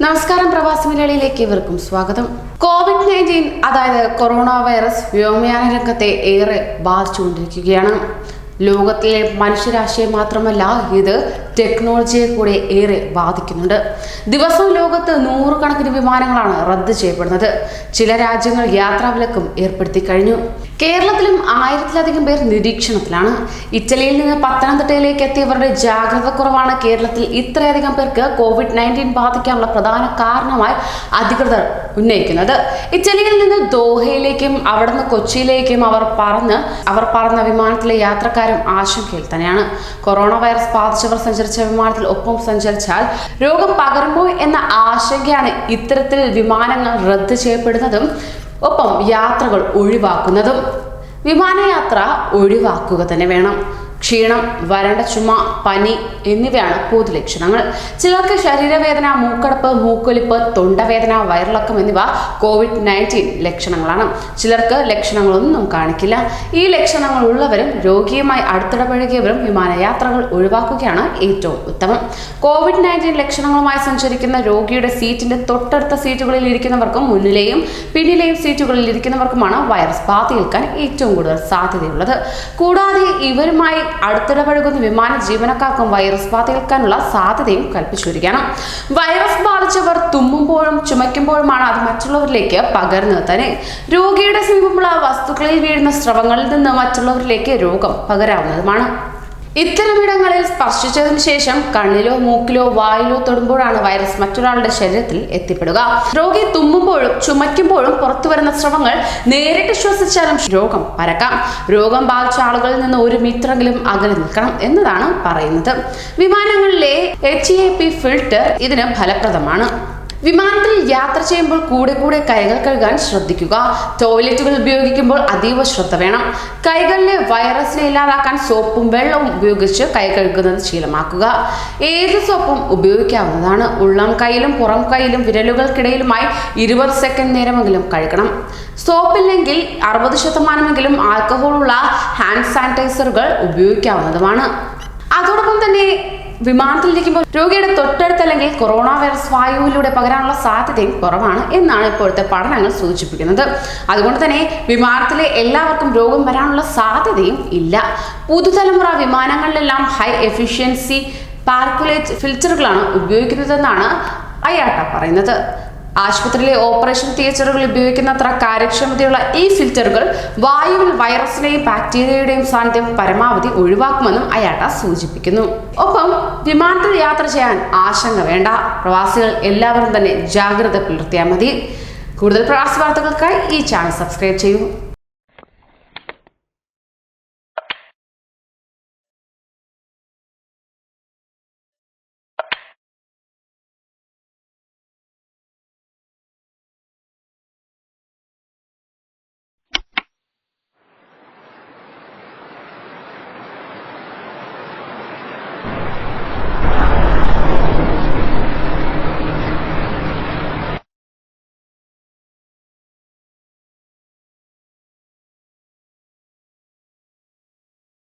നമസ്കാരം പ്രവാസി മലയാളിയിലേക്ക് ഇവർക്കും സ്വാഗതം. കോവിഡ് നയന്റീൻ അതായത് കൊറോണ വൈറസ് വ്യോമയാന രംഗത്തെ ഏറെ ബാധിച്ചുകൊണ്ടിരിക്കുകയാണ്. ലോകത്തിലെ മനുഷ്യരാശിയെ മാത്രമല്ല ഇത് ടെക്നോളജിയെ കൂടെ ഏറെ ബാധിക്കുന്നുണ്ട്. ദിവസവും ലോകത്ത് നൂറുകണക്കിന് വിമാനങ്ങളാണ് റദ്ദ് ചെയ്യപ്പെടുന്നത്. ചില രാജ്യങ്ങൾ യാത്രാവിലക്കും ഏർപ്പെടുത്തി കഴിഞ്ഞു. കേരളത്തിലും ആയിരത്തിലധികം പേർ നിരീക്ഷണത്തിലാണ്. ഇറ്റലിയിൽ നിന്ന് പത്തനംതിട്ടയിലേക്ക് എത്തിയവരുടെ ജാഗ്രത കുറവാണ്. കേരളത്തിൽ ഇത്രയധികം പേർക്ക് കോവിഡ് നയന്റീൻ ബാധിക്കാനുള്ള പ്രധാന കാരണമായി അധികൃതർ ഉന്നയിക്കുന്നത്. ഇറ്റലിയിൽ നിന്ന് ദോഹയിലേക്കും അവിടെ നിന്ന് കൊച്ചിയിലേക്കും അവർ പറന്ന് അവർ പറന്ന വിമാനത്തിലെ യാത്രക്കാരും ആശങ്കയിൽ തന്നെയാണ്. കൊറോണ വൈറസ് ബാധിച്ചവർ സഞ്ചരിച്ച വിമാനത്തിൽ ഒപ്പം സഞ്ചരിച്ചാൽ രോഗം പകരുമോ എന്ന ആശങ്കയാണ് ഇത്തരത്തിൽ വിമാനങ്ങൾ റദ്ദ് ചെയ്യപ്പെടുന്നതും ഒപ്പം യാത്രകൾ ഒഴിവാക്കുന്നതും വിമാനയാത്ര ഒഴിവാക്കുക തന്നെ വേണം. ക്ഷീണം വരണ്ട ചുമ പനി എന്നിവയാണ് പൊതുലക്ഷണങ്ങൾ ചിലർക്ക് ശരീരവേദന മൂക്കടപ്പ് മൂക്കൊലിപ്പ് തൊണ്ടവേദന വയറിളക്കം എന്നിവ കോവിഡ് നയന്റീൻ ലക്ഷണങ്ങളാണ്. ചിലർക്ക് ലക്ഷണങ്ങളൊന്നും കാണിക്കില്ല. ഈ ലക്ഷണങ്ങൾ ഉള്ളവരും രോഗിയുമായി അടുത്തിടപഴകിയവരും വിമാനയാത്രകൾ ഒഴിവാക്കുകയാണ് ഏറ്റവും ഉത്തമം. കോവിഡ് നയന്റീൻ ലക്ഷണങ്ങളുമായി സഞ്ചരിക്കുന്ന രോഗിയുടെ സീറ്റിന്റെ തൊട്ടടുത്ത സീറ്റുകളിൽ ഇരിക്കുന്നവർക്കും മുന്നിലെയും പിന്നിലെയും സീറ്റുകളിൽ ഇരിക്കുന്നവർക്കുമാണ് വൈറസ് ബാധയേൽക്കാൻ ഏറ്റവും കൂടുതൽ സാധ്യതയുള്ളത്. കൂടാതെ ഇവരുമായി അടുത്തിടപഴകുന്ന വിമാന ജീവനക്കാർക്കും വൈറസ് ബാധയേൽക്കാനുള്ള സാധ്യതയും കൽപ്പിച്ചിരിക്കണം വൈറസ് ബാധിച്ചവർ തുമ്മുമ്പോഴും ചുമയ്ക്കുമ്പോഴുമാണ് അത് മറ്റുള്ളവരിലേക്ക് പകർന്നു തന്നെ. രോഗിയുടെ സമീപമുള്ള വസ്തുക്കളിൽ വീഴുന്ന സ്രവങ്ങളിൽ നിന്ന് മറ്റുള്ളവരിലേക്ക് രോഗം പകരാവുന്നതുമാണ്. ഇത്തരമിടങ്ങളിൽ സ്പർശിച്ചതിന് ശേഷം കണ്ണിലോ മൂക്കിലോ വായിലോ തൊടുമ്പോഴാണ് വൈറസ് മറ്റൊരാളുടെ ശരീരത്തിൽ എത്തിപ്പെടുക. രോഗി തുമ്മുമ്പോഴും ചുമയ്ക്കുമ്പോഴും പുറത്തു വരുന്ന സ്രവങ്ങൾ നേരിട്ട് ശ്വസിച്ചാലും രോഗം പരക്കാം. രോഗം ബാധിച്ച ആളുകളിൽ നിന്ന് ഒരു മീറ്ററെങ്കിലും അകലെ നിൽക്കണം എന്നതാണ് പറയുന്നത്. വിമാനങ്ങളിലെ എച്ച് ഫിൽട്ടർ ഇതിന് ഫലപ്രദമാണ്. വിമാനത്തിൽ യാത്ര ചെയ്യുമ്പോൾ കൂടെ കൂടെ കൈകൾ കഴുകാൻ ശ്രദ്ധിക്കുക. ടോയ്ലറ്റുകൾ ഉപയോഗിക്കുമ്പോൾ അതീവ ശ്രദ്ധ വേണം. കൈകളിലെ വൈറസിനെ ഇല്ലാതാക്കാൻ സോപ്പും വെള്ളവും ഉപയോഗിച്ച് കൈ കഴുകുന്നത് ശീലമാക്കുക. ഏത് സോപ്പും ഉപയോഗിക്കാവുന്നതാണ്. ഉള്ളം കൈയിലും പുറം കൈയിലും വിരലുകൾക്കിടയിലുമായി ഇരുപത് സെക്കൻഡ് നേരമെങ്കിലും കഴുകണം. സോപ്പില്ലെങ്കിൽ അറുപത് ശതമാനമെങ്കിലും ആൽക്കഹോളുള്ള ഹാൻഡ് സാനിറ്റൈസറുകൾ ഉപയോഗിക്കാവുന്നതുമാണ്. അതോടൊപ്പം തന്നെ വിമാനത്തിലിരിക്കുമ്പോൾ രോഗിയുടെ തൊട്ടടുത്ത് അല്ലെങ്കിൽ കൊറോണ വൈറസ് വായുവിലൂടെ പകരാനുള്ള സാധ്യതയും കുറവാണ് എന്നാണ് ഇപ്പോഴത്തെ പഠനങ്ങൾ സൂചിപ്പിക്കുന്നത്. അതുകൊണ്ട് തന്നെ വിമാനത്തിലെ എല്ലാവർക്കും രോഗം വരാനുള്ള സാധ്യതയും ഇല്ല. പുതുതലമുറ വിമാനങ്ങളിലെല്ലാം ഹൈ എഫിഷ്യൻസി പാർക്കുലേറ്റ് ഫിൽറ്ററുകളാണ് ഉപയോഗിക്കുന്നതെന്നാണ് അയാട്ട പറയുന്നത്. ആശുപത്രിയിലെ ഓപ്പറേഷൻ തിയേറ്ററുകളിൽ ഉപയോഗിക്കുന്നത്ര കാര്യക്ഷമതയുള്ള ഈ ഫിൽറ്ററുകൾ വായുവിൽ വൈറസിന്റെയും ബാക്ടീരിയയുടെയും സാന്നിധ്യം പരമാവധി ഒഴിവാക്കുമെന്നും അയാട്ട സൂചിപ്പിക്കുന്നു. ഒപ്പം വിമാനത്തിൽ യാത്ര ചെയ്യാൻ ആശങ്ക വേണ്ട. പ്രവാസികൾ എല്ലാവരും തന്നെ ജാഗ്രത പുലർത്തിയാൽ മതി. കൂടുതൽ പ്രവാസി വാർത്തകൾക്കായി ഈ ചാനൽ സബ്സ്ക്രൈബ് ചെയ്യൂ.